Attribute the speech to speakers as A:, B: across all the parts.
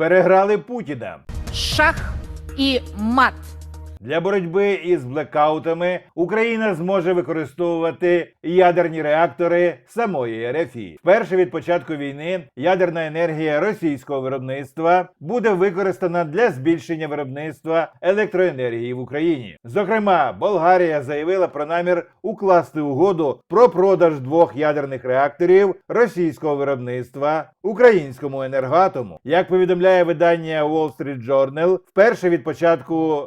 A: переграли Путіна.
B: Шах і мат.
A: Для боротьби із блекаутами Україна зможе використовувати ядерні реактори самої РФІ. Вперше від початку війни ядерна енергія російського виробництва буде використана для збільшення виробництва електроенергії в Україні. Зокрема, Болгарія заявила про намір укласти угоду про продаж двох ядерних реакторів російського виробництва українському енергоатому. Як повідомляє видання Wall Street Journal, вперше від початку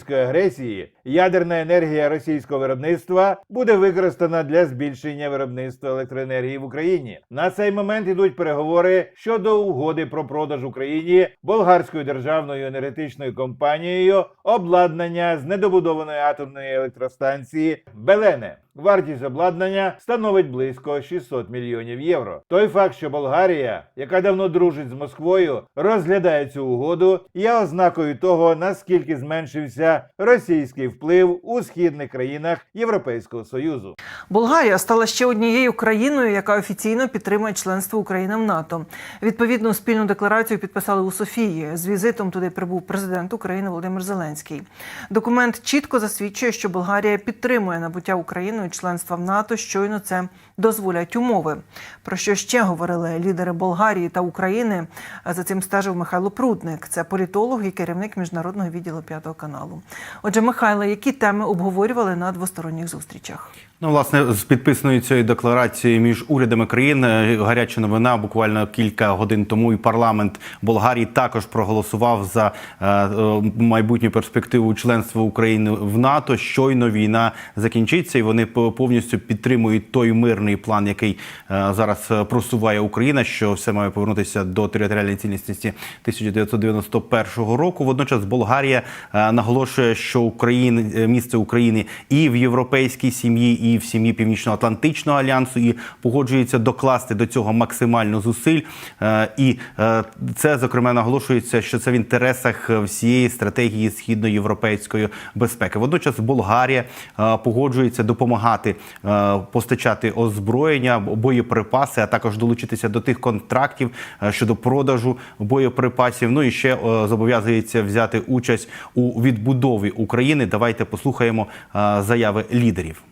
A: російської агресії ядерна енергія російського виробництва буде використана для збільшення виробництва електроенергії в Україні. На цей момент ідуть переговори щодо угоди про продаж Україні болгарською державною енергетичною компанією обладнання з недобудованої атомної електростанції Белене. Вартість обладнання становить близько 600 мільйонів євро. Той факт, що Болгарія, яка давно дружить з Москвою, розглядає цю угоду, є ознакою того, наскільки зменшився російський вплив у східних країнах Європейського союзу.
C: Болгарія стала ще однією країною, яка офіційно підтримує членство України в НАТО. Відповідну спільну декларацію підписали у Софії. З візитом туди прибув президент України Володимир Зеленський. Документ чітко засвідчує, що Болгарія підтримує набуття Україною членства в НАТО. Щойно це дозволять умови. Про що ще говорили лідери Болгарії та України? За цим стежив Михайло Прудник. Це політолог і керівник міжнародного відділу п'ятого каналу. Отже, Михайло, які теми обговорювали на двосторонніх зустрічах?
D: Ну, власне, з підписаною цією декларацією між урядами країн е, гаряча новина. Буквально кілька годин тому і парламент Болгарії також проголосував за е, е, майбутню перспективу членства України в НАТО. Щойно війна закінчиться, і вони по- повністю підтримують той мирний план, який е, зараз е, просуває Україна, що все має повернутися до територіальної цілісності 1991 року. Водночас Болгарія е, наголошує, що Україна е, місце України і в європейській сім'ї, і в сім'ї Північно-Атлантичного альянсу, і погоджується докласти до цього максимально зусиль. І це зокрема наголошується, що це в інтересах всієї стратегії східноєвропейської безпеки. Водночас Болгарія погоджується допомагати постачати озброєння, боєприпаси, а також долучитися до тих контрактів е, щодо продажу боєприпасів. Ну і ще е, зобов'язується взяти участь у відбудові України. Давайте послухаємо е, заяви лідерів.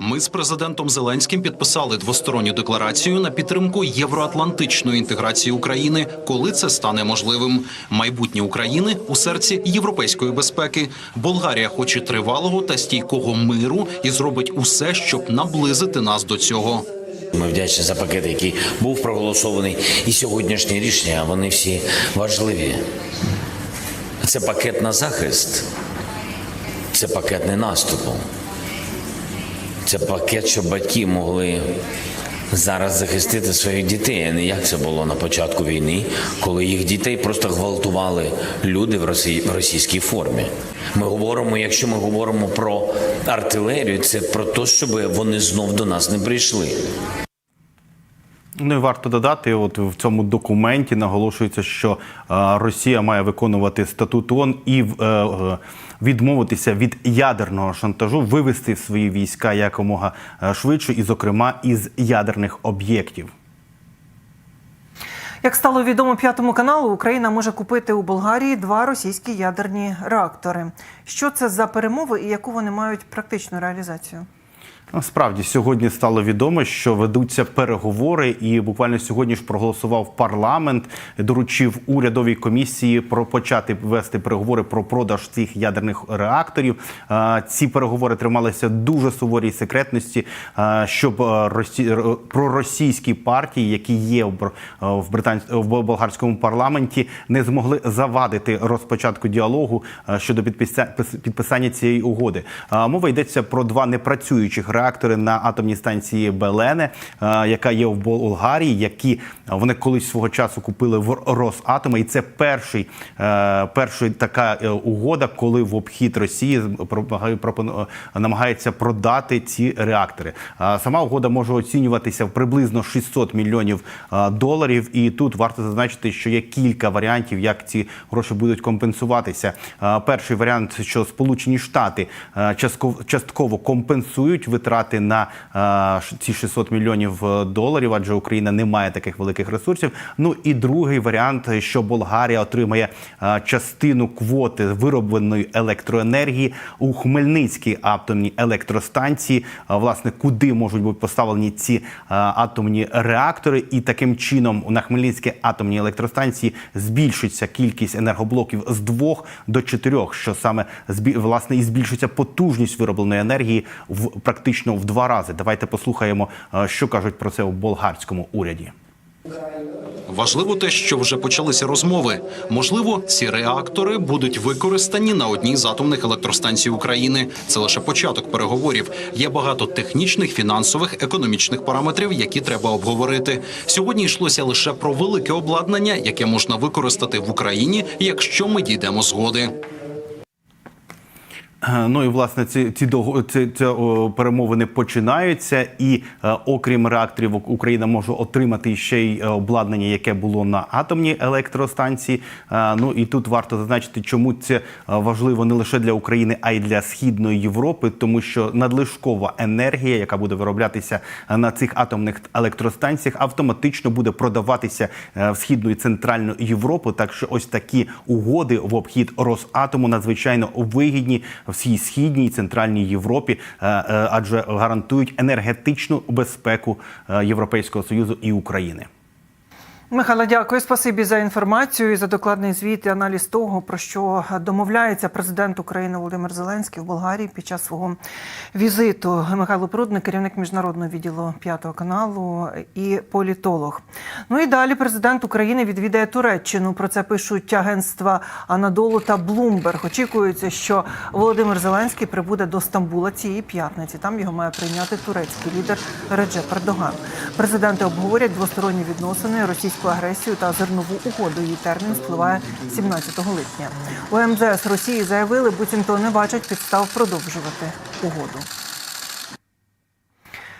E: Ми з президентом Зеленським підписали двосторонню декларацію на підтримку євроатлантичної інтеграції України, коли це стане можливим. Майбутнє України у серці європейської безпеки. Болгарія хоче тривалого та стійкого миру і зробить усе, щоб наблизити нас до цього.
F: Ми вдячні за пакет, який був проголосований, і сьогоднішні рішення вони всі важливі. Це пакет на захист, це пакет не наступу. Це пакет, щоб батьки могли зараз захистити своїх дітей, а не як це було на початку війни, коли їх дітей просто гвалтували люди в росі- в російській формі. Ми говоримо, якщо ми говоримо про артилерію, це про те, щоб вони знов до нас не прийшли.
D: Ну і варто додати, от в цьому документі наголошується, що е, Росія має виконувати статут ООН і е, е, відмовитися від ядерного шантажу, вивести свої війська якомога швидше, і, зокрема, із ядерних об'єктів.
C: Як стало відомо п'ятому каналу, Україна може купити у Болгарії два російські ядерні реактори. Що це за перемови і яку вони мають практичну реалізацію?
D: Насправді сьогодні стало відомо, що ведуться переговори, і буквально сьогодні ж проголосував парламент, доручив урядовій комісії про почати вести переговори про продаж цих ядерних реакторів. Е, Ці переговори трималися дуже суворій секретності, е, щоб е, проросійські партії, які є в Бр- в болгарському парламенті, не змогли завадити розпочатку діалогу е, щодо підписа- підписання цієї угоди. Е, Мова йдеться про два непрацюючих реактори на атомній станції Белене, е, яка є в Болгарії, які е, вони колись свого часу купили в Росатома. І це перший, е, перший така угода, коли в обхід Росії намагається продати ці реактори. Сама угода може оцінюватися в приблизно 600 мільйонів доларів. І тут варто зазначити, що є кілька варіантів, як ці гроші будуть компенсуватися. Перший варіант, що Сполучені Штати частково компенсують витрати витрати на е, ці 600 мільйонів е, доларів, адже Україна не має таких великих ресурсів. Ну і другий варіант, що Болгарія отримає е, частину квоти виробленої електроенергії у Хмельницькій атомній електростанції. Власне, куди можуть бути поставлені ці атомні реактори, і таким чином на Хмельницькій атомній електростанції збільшиться кількість енергоблоків з двох до чотирьох, що саме власне і збільшиться потужність виробленої енергії в практично в два рази. Давайте послухаємо, е, що кажуть про це у болгарському уряді.
E: Важливо те, що вже почалися розмови. Можливо, ці реактори будуть використані на одній з атомних електростанцій України. Це лише початок переговорів. Є багато технічних, фінансових, економічних параметрів, які треба обговорити. Сьогодні йшлося лише про велике обладнання, яке можна використати в Україні, якщо ми дійдемо згоди.
D: Е, Ну і власне ці ці ці, ці о, перемовини починаються, і е, окрім реакторів Україна може отримати ще й е, обладнання, яке було на атомній електростанції. Е, ну і тут варто зазначити, чому це е, важливо не лише для України, а й для східної Європи, тому що надлишкова енергія, яка буде вироблятися на цих атомних електростанціях, автоматично буде продаватися в східну і центральну Європу. Так що ось такі угоди в обхід Росатому надзвичайно вигідні всій східній центральній Європі, е, е, адже гарантують енергетичну безпеку е, Європейського союзу і України.
C: Михайло, дякую. Спасибі за інформацію і за докладний звіт і аналіз того, про що домовляється президент України Володимир Зеленський в Болгарії під час свого візиту. Михайло Прудник, керівник міжнародного відділу п'ятого каналу і політолог. Ну і далі президент України відвідає Туреччину. Про це пишуть агентства Анадолу та Блумберг. Очікується, що Володимир Зеленський прибуде до Стамбула цієї п'ятниці. Там його має прийняти турецький лідер Реджеп Ердоган. Президенти обговорять двосторонні відносини, російську агресію та зернову угоду. Її термін спливає 17 липня. У МЗС Росії заявили, буцімто не бачать підстав продовжувати угоду.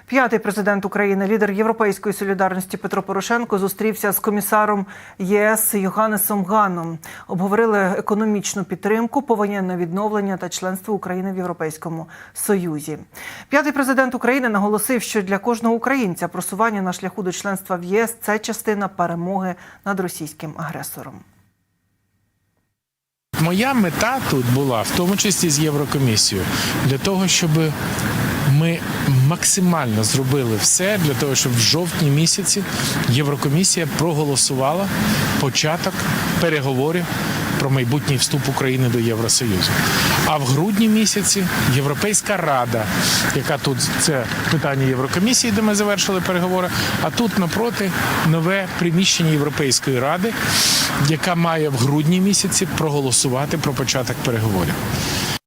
C: П'ятий президент України, лідер Європейської солідарності Петро Порошенко, зустрівся з комісаром ЄС Йоханнесом Ганом. Обговорили економічну підтримку, повоєнне відновлення та членство України в Європейському Союзі. П'ятий президент України наголосив, що для кожного українця просування на шляху до членства в ЄС це частина перемоги над російським агресором.
G: Моя мета тут була, в тому числі з Єврокомісією, для того, щоб ми максимально зробили все для того, щоб в жовтні місяці Єврокомісія проголосувала початок переговорів про майбутній вступ України до Євросоюзу. А в грудні місяці Європейська рада, яка тут це питання Єврокомісії, де ми завершили переговори, а тут напроти нове приміщення Європейської ради, яка має в грудні місяці проголосувати про початок переговорів.